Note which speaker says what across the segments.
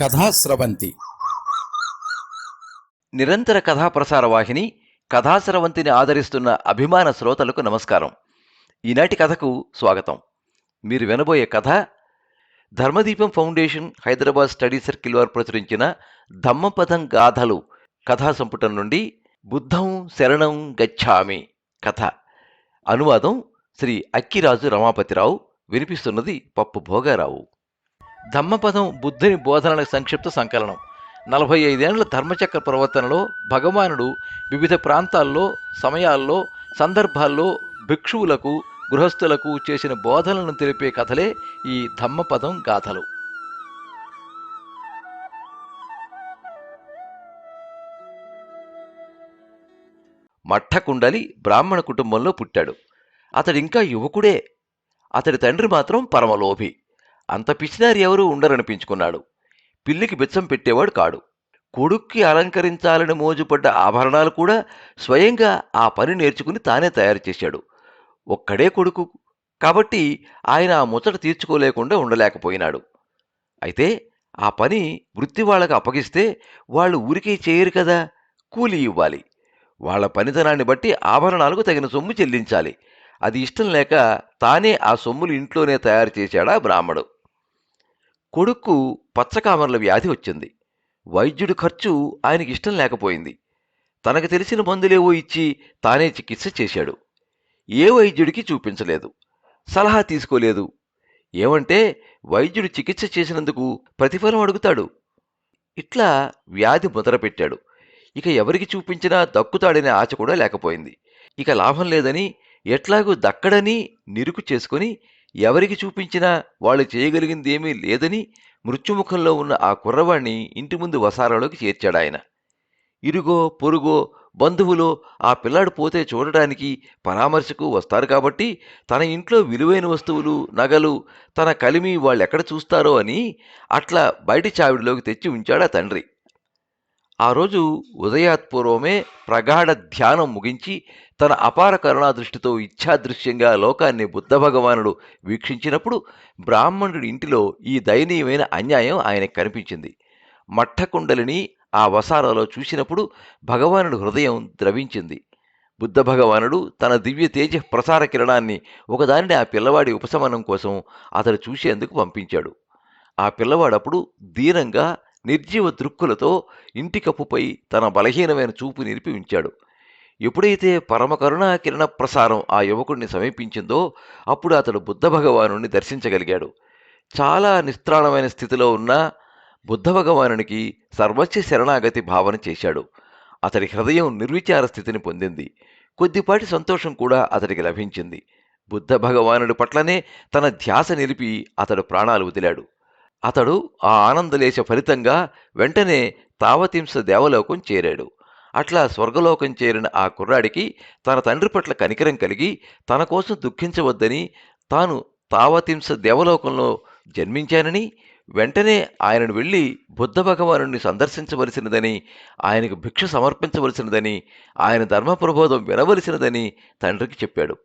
Speaker 1: కథాస్రవంతి
Speaker 2: నిరంతర కథాప్రసార వాహిని కథాస్రవంతిని ఆదరిస్తున్న అభిమాన శ్రోతలకు నమస్కారం. ఈనాటి కథకు స్వాగతం. మీరు వినబోయే కథ Dharmadeepam foundation Hyderabad study circle వారు ప్రచురించిన ధమ్మపదం గాథలు కథా సంపుటం నుండి బుద్ధం శరణం గచ్ఛామి కథ. అనువాదం శ్రీ అక్కిరాజు రమాపతిరావు వినిపిస్తున్నది పప్పు భోగారావు. ధమ్మపదం బుద్ధుని బోధనల సంక్షిప్త సంకలనం. నలభై ఐదేండ్ల ధర్మచక్ర ప్రవర్తనలో భగవానుడు వివిధ ప్రాంతాల్లో సమయాల్లో సందర్భాల్లో భిక్షువులకు గృహస్థులకు చేసిన బోధనలను తెలిపే కథలే ఈ ధమ్మపదం గాథలు. మఠకుండలి బ్రాహ్మణ కుటుంబంలో పుట్టాడు. అతడింకా యువకుడే. అతడి తండ్రి మాత్రం పరమలోభి. అంత పిచ్చినారి ఎవరూ ఉండరనిపించుకున్నాడు. పిల్లికి బిచ్చం పెట్టేవాడు కాడు. కొడుక్కి అలంకరించాలని మోజుపడ్డ ఆభరణాలు కూడా స్వయంగా ఆ పని నేర్చుకుని తానే తయారు చేశాడు. ఒక్కడే కొడుకు. కాబట్టి ఆయన ఆ ముచ్చట తీర్చుకోలేకుండా ఉండలేకపోయినాడు. అయితే ఆ పని వృత్తి వాళ్ళకి అప్పగిస్తే వాళ్ళు ఊరికే చేయరు కదా కూలి ఇవ్వాలి. వాళ్ళ పనితనాన్ని బట్టి ఆభరణాలకు తగిన సొమ్ము చెల్లించాలి. అది ఇష్టం లేక తానే ఆ సొమ్ములు ఇంట్లోనే తయారు చేశాడా బ్రాహ్మడు. కొడుక్కు పచ్చకామర్ల వ్యాధి వచ్చింది. వైద్యుడి ఖర్చు ఆయనకి ఇష్టం లేకపోయింది. తనకు తెలిసిన మందులేవో ఇచ్చి తానే చికిత్స చేశాడు. ఏ వైద్యుడికి చూపించలేదు. సలహా తీసుకోలేదు. ఏమంటే వైద్యుడు చికిత్స చేసినందుకు ప్రతిఫలం అడుగుతాడు. ఇట్లా వ్యాధి మొదలుపెట్టాడు. ఇక ఎవరికి చూపించినా దక్కుతాడనే ఆశ కూడా లేకపోయింది. ఇక లాభం లేదని ఎట్లాగూ దక్కడని నిరుకు చేసుకుని ఎవరికి చూపించినా వాళ్ళు చేయగలిగింది ఏమీ లేదని మృత్యుముఖంలో ఉన్న ఆ కుర్రవాణ్ణి ఇంటి ముందు వసారాలోకి చేర్చాడాయన ఇరుగో పొరుగో బంధువులో ఆ పిల్లాడు పోతే చూడటానికి పరామర్శకు వస్తారు కాబట్టి తన ఇంట్లో విలువైన వస్తువులు నగలు తన కలిమి వాళ్ళెక్కడ చూస్తారో అని అట్లా బయటి చావిడిలోకి తెచ్చి ఉంచాడా తండ్రి. ఆ రోజు ఉదయాత్పూర్వమే ప్రగాఢ ధ్యానం ముగించి తన అపార కరుణా దృష్టితో ఇచ్ఛాదృశ్యంగా లోకాన్ని బుద్ధ భగవానుడు వీక్షించినప్పుడు బ్రాహ్మణుడి ఇంటిలో ఈ దయనీయమైన అన్యాయం ఆయనకు కనిపించింది. మట్టకుండలిని ఆ వసారలో చూసినప్పుడు భగవానుడు హృదయం ద్రవించింది. బుద్ధ భగవానుడు తన దివ్య తేజ ప్రసార కిరణాన్ని ఒకదానిని ఆ పిల్లవాడి ఉపశమనం కోసం అతడు చూసేందుకు పంపించాడు. ఆ పిల్లవాడప్పుడు దీనంగా నిర్జీవ దృక్కులతో ఇంటి కప్పుపై తన బలహీనమైన చూపు నిలిపి ఉంచాడు. ఎప్పుడైతే పరమకరుణా కిరణ ప్రసారం ఆ యువకుడిని సమీపించిందో అప్పుడు అతడు బుద్ధ భగవాను దర్శించగలిగాడు. చాలా నిస్త్రాణమైన స్థితిలో ఉన్న బుద్ధ భగవానునికి సర్వస్వ శరణాగతి భావన చేశాడు. అతడి హృదయం నిర్విచార స్థితిని పొందింది. కొద్దిపాటి సంతోషం కూడా అతడికి లభించింది. బుద్ధ భగవానుడి పట్లనే తన ధ్యాస నిలిపి అతడు ప్రాణాలు వదిలాడు. అతడు ఆ ఆనందలేశ ఫలితంగా వెంటనే తావతింస దేవలోకం చేరాడు. అట్లా స్వర్గలోకం చేరిన ఆ కుర్రాడికి తన తండ్రి పట్ల కనికరం కలిగి తన కోసం దుఃఖించవద్దని తాను తావతింస దేవలోకంలో జన్మించానని వెంటనే ఆయనను వెళ్ళి బుద్ధ భగవాను సందర్శించవలసినదని ఆయనకు భిక్ష సమర్పించవలసినదని ఆయన ధర్మ ప్రబోధం వినవలసినదని తండ్రికి చెప్పాడు.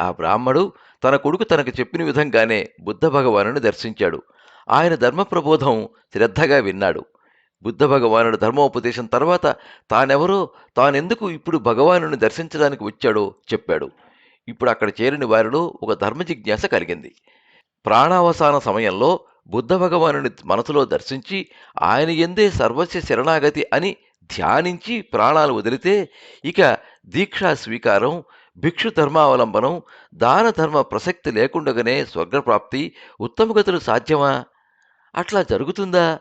Speaker 2: ఆ బ్రాహ్మడు తన కొడుకు తనకు చెప్పిన విధంగానే బుద్ధ భగవానుని దర్శించాడు. ఆయన ధర్మ ప్రబోధం శ్రద్ధగా విన్నాడు. బుద్ధ భగవానుడు ధర్మోపదేశం తర్వాత తానెవరో తానెందుకు ఇప్పుడు భగవానుని దర్శించడానికి వచ్చాడో చెప్పాడు. ఇప్పుడు అక్కడ చేరిన వారిలో ఒక ధర్మ జిజ్ఞాస కలిగింది. ప్రాణావసాన సమయంలో బుద్ధ భగవానుని మనసులో దర్శించి ఆయన ఎందే సర్వస్వ శరణాగతి అని ధ్యానించి ప్రాణాలు వదిలితే ఇక దీక్షా స్వీకారం భిక్షు ధర్మావలంబనం దాన ధర్మ ప్రసక్తి లేకుండగానే స్వర్గప్రాప్తి ఉత్తమగతులు సాధ్యమా? అట్లా జరుగుతుందా?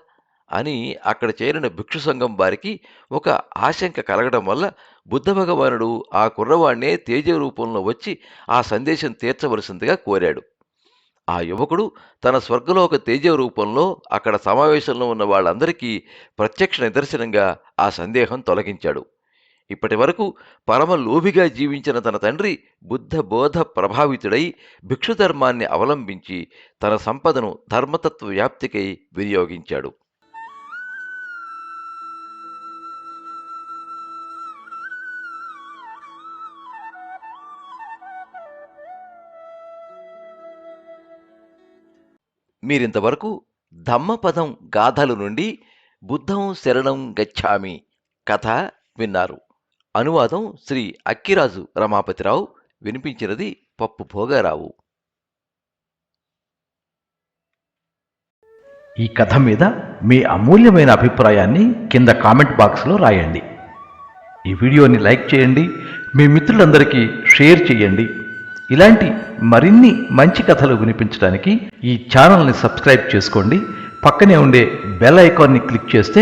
Speaker 2: అని అక్కడ చేరిన భిక్షు సంఘం వారికి ఒక ఆశంక కలగడం వల్ల బుద్ధ భగవానుడు ఆ కుర్రవాణ్ణే తేజ రూపంలో వచ్చి ఆ సందేశం తీర్చవలసిందిగా కోరాడు. ఆ యువకుడు తన స్వర్గలోక తేజ రూపంలో అక్కడ సమావేశంలో ఉన్న వాళ్ళందరికీ ప్రత్యక్ష నిదర్శనంగా ఆ సందేహం తొలగించాడు. ఇప్పటి వరకు పరమ లోభిగా జీవించిన తన తండ్రి బుద్ధ బోధ ప్రభావితుడై భిక్షుధర్మాన్ని అవలంబించి తన సంపదను ధర్మతత్వ వ్యాప్తికై వినియోగించాడు. మీరింతవరకు
Speaker 3: ధమ్మపదం గాథలు నుండి బుద్ధం శరణం గచ్ఛామి కథ విన్నారు. అనువాదం శ్రీ అక్కిరాజు రమాపతిరావు వినిపించినది పప్పు భోగారావు.
Speaker 2: ఈ కథ మీద మీ అమూల్యమైన అభిప్రాయాన్ని కింద కామెంట్ బాక్స్లో రాయండి. ఈ వీడియోని లైక్ చేయండి మీ మిత్రులందరికీ షేర్ చేయండి. ఇలాంటి మరిన్ని మంచి కథలు వినిపించడానికి ఈ ఛానల్ని సబ్స్క్రైబ్ చేసుకోండి. పక్కనే ఉండే బెల్ ఐకాన్ని క్లిక్ చేస్తే